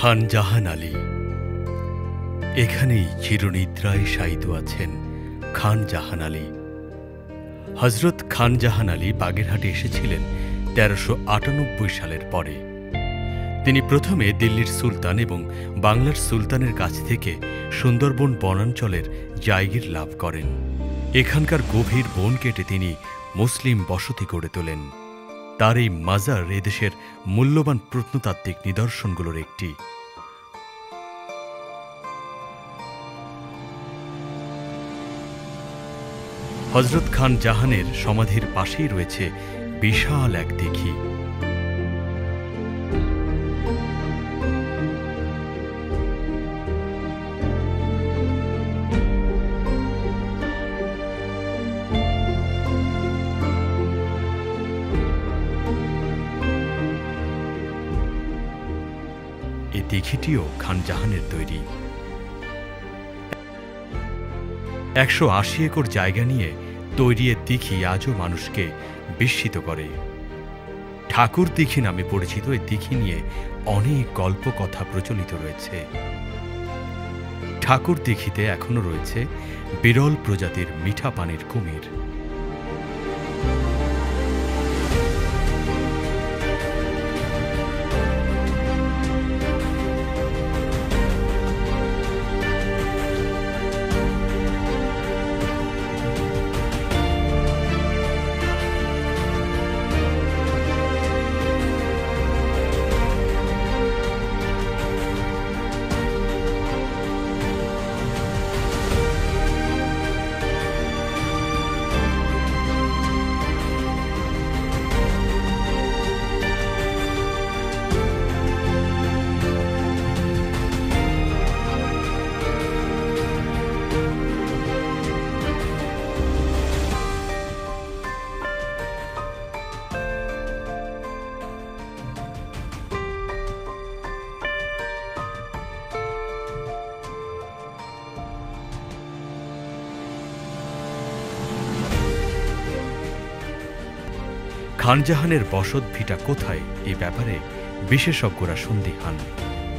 খান জাহান আলী। এখানেই চিরনিদ্রায় শায়িত আছেন খান জাহান আলী। হজরত খান জাহান আলী বাগেরহাটে এসেছিলেন তেরোশো আটানব্বই সালের পরে। তিনি প্রথমে দিল্লির সুলতান এবং বাংলার সুলতানের কাছ থেকে সুন্দরবন বনাঞ্চলের জায়গির লাভ করেন। এখানকার গভীর বন কেটে তিনি মুসলিম বসতি গড়ে তোলেন। তার এই মাজার এদেশের মূল্যবান প্রত্নতাত্ত্বিক নিদর্শনগুলোর একটি। হজরত খান জাহানের সমাধির পাশেই রয়েছে বিশাল এক দিঘি। দিঘিটিও খান জাহানের তৈরি। একশো আশি একর জায়গা নিয়ে তৈরি এ দিঘি আজও মানুষকে বিস্মিত করে। ঠাকুর দিঘি নামে পরিচিত এই দিঘি নিয়ে অনেক গল্প কথা প্রচলিত রয়েছে। ঠাকুর দিঘিতে এখনও রয়েছে বিরল প্রজাতির মিঠা পানির কুমির। খানজাহানের বসত ভিটা কোথায়? এই ব্যাপারে বিশেষজ্ঞরা সন্দিহান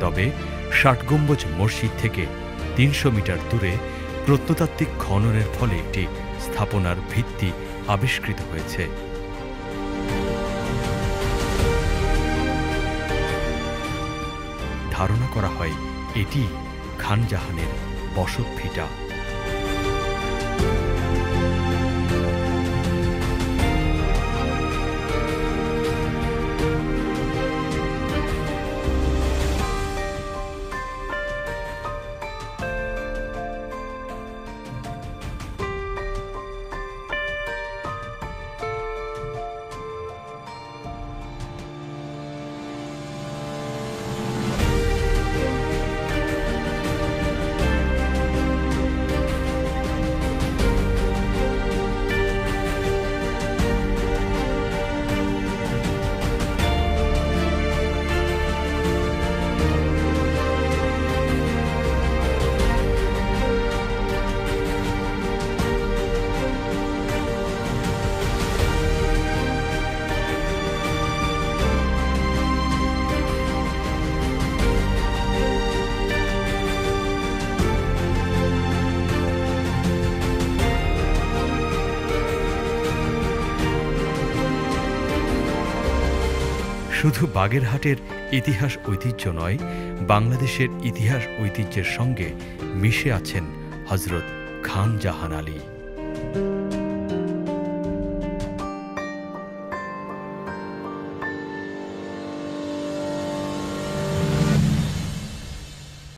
তবে ষাট গম্বুজ মসজিদ থেকে তিনশো মিটার দূরে প্রত্নতাত্ত্বিক খননের ফলে একটি স্থাপনার ভিত্তি আবিষ্কৃত হয়েছে। ধারণা করা হয়, এটি খানজাহানের বসত ভিটা। শুধু বাগেরহাটের ইতিহাস ঐতিহ্য নয়, বাংলাদেশের ইতিহাস ঐতিহ্যের সঙ্গে মিশে আছেন হজরত খান জাহান আলী।